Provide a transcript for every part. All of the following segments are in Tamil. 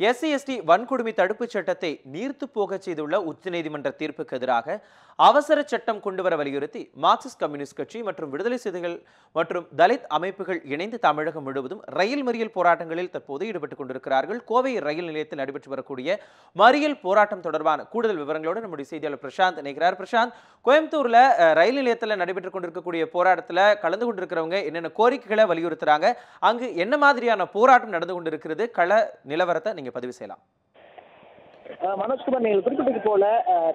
எஸ்சி எஸ்டி வன்கொடுமை தடுப்புச் சட்டத்தை நீர்த்து போகச் செய்துள்ள உச்சநீதிமன்ற தீர்ப்புக்கு எதிராக அவசர சட்டம் கொண்டுவர வலியுறுத்தி மார்க்சிஸ்ட் கம்யூனிஸ்ட் கட்சி மற்றும் விடுதலை சிறுத்தைகள் மற்றும் தலித் அமைப்புகள் இணைந்து தமிழகம் முழுவதும் ரயில் மறியல் போராட்டங்களில் தற்போது ஈடுபட்டுக் கொண்டிருக்கிறார்கள். கோவை ரயில் நிலையத்தில் நடைபெற்று வரக்கூடிய மறியல் போராட்டம் தொடர்பான கூடுதல் விவரங்களோடு நம்முடைய செய்தியாளர் பிரசாந்த் இணைக்கிறார் பிரசாந்த் கோயம்புத்தூர்ல ரயில் நிலையத்தில் நடைபெற்றுக் கொண்டிருக்கக்கூடிய போராட்டத்தில் கலந்து கொண்டிருக்கிறவங்க என்னென்ன கோரிக்கைகளை வலியுறுத்துறாங்க அங்கு என்ன மாதிரியான போராட்டம் நடந்து கொண்டிருக்கிறது கள நிலவரத்தை நீங்க பதிவு செய்யலாம். மனோஜ்குமார் நீங்கள் குறிப்பிட்டது போல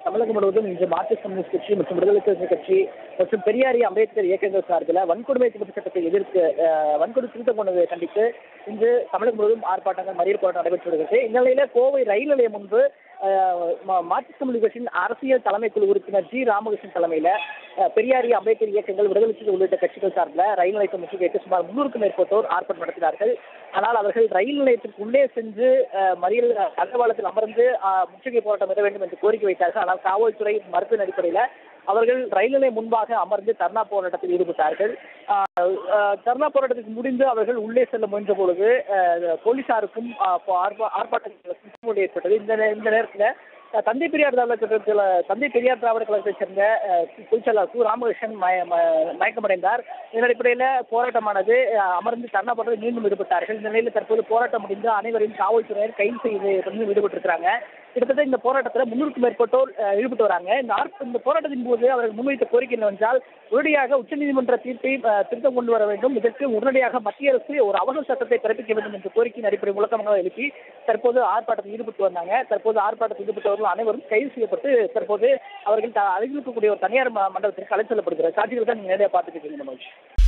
தமிழகம் முழுவதும் இன்று மார்க்சிஸ்ட் கம்யூனிஸ்ட் கட்சி மற்றும் விடுதலை சிறுத்தை கட்சி மற்றும் பெரியாரி அம்பேத்கர் இயக்கங்கள் சார்பில் வன்கொடுமை திருத்த சட்டத்தை எதிர்த்து வன்கொடுமை திருத்தம் கொண்டதை கண்டித்து இன்று தமிழகம் முழுவதும் ஆர்ப்பாட்டங்கள் மறியல் போராட்டம் நடைபெற்று வருகிறது. இந்நிலையில கோவை ரயில் நிலையம் முன்பு மார்க்சிஸ்ட் கம்யூனிஸ்ட் கட்சியின் அரசியல் தலைமைக்குழு உறுப்பினர் ஜி. ராமகிருஷ்ணன் தலைமையில பெரியாரி அம்பேத்கர் இயக்கங்கள் விடுதலை சிறுத்தை உள்ளிட்ட கட்சிகள் சார்பில் ரயில் நிலையத்தை முற்றுகையிட்டு சுமார் முன்னூறுக்கும் மேற்பட்டோர் ஆர்ப்பாட்டம் நடத்தினார்கள். ஆனால் அவர்கள் ரயில் நிலையத்திற்கு உள்ளே சென்று மறியல் தண்டவாளத்தில் அமர்ந்து முற்றுகை போராட்டம் இட வேண்டும் என்று கோரிக்கை வைத்தார்கள். ஆனால் காவல்துறை மறுப்பின் அடிப்படையில் அவர்கள் ரயில் நிலையம் முன்பாக அமர்ந்து தர்ணா போராட்டத்தில் ஈடுபட்டார்கள். தர்ணா போராட்டத்துக்கு முடிந்து அவர்கள் உள்ளே செல்ல முயன்ற பொழுது போலீசாருக்கும் அஹ், ஆர்ப்பா- ஏற்பட்டது. இந்த இந்த நேரத்தில் தந்தை பெரியார் திராவிட கழகத்தில் தந்தை பெரியார் திராவிட கழகத்தைச் சேர்ந்த அஹ், பொதுச்செயலாளர் கு ராமகிருஷ்ணன் மய- ம- மயக்கமடைந்தார். இதன் அடிப்படையில் போராட்டமானது அமர்ந்து தர்ணா போராட்டத்தில் மீண்டும் ஈடுபட்டார்கள். இந்த நிலையில் தற்போது போராட்டம் முடிந்து அனைவரையும் காவல்துறையினர் கைது செய்து பண்ணி ஈடுபட்டிருக்கிறாங்க. கிட்டத்தட்ட இந்த போராட்டத்தில் முன்னூறுக்கும் மேற்பட்டோர் ஈடுபட்டு வராங்க. இந்த இந்த போராட்டத்தின் போது அவர்கள் முன்வைத்த கோரிக்கை என்னவென்றால் உடனடியாக உச்சநீதிமன்ற தீர்ப்பை திருத்தம் கொண்டு வர வேண்டும். இதற்கு உடனடியாக மத்திய அரசு ஒரு அவசர சட்டத்தை பிறப்பிக்க வேண்டும் என்ற கோரிக்கையின் அடிப்படை முழக்கமாக எழுப்பி தற்போது ஆர்ப்பாட்டத்தில் ஈடுபட்டு வந்தாங்க. தற்போது ஆர்ப்பாட்டத்தில் ஈடுபட்டவர்கள் அனைவரும் கைது செய்யப்பட்டு தற்போது அவர்கள் த- அருகில் இருக்கக்கூடிய ஒரு தனியார் மண்டலத்திற்கு அழைத்து செல்லப்படுகிறார். காட்சிகள் தான் நீங்க நேரடியாக பார்த்துட்டு இருக்கீங்க மனோஜ்.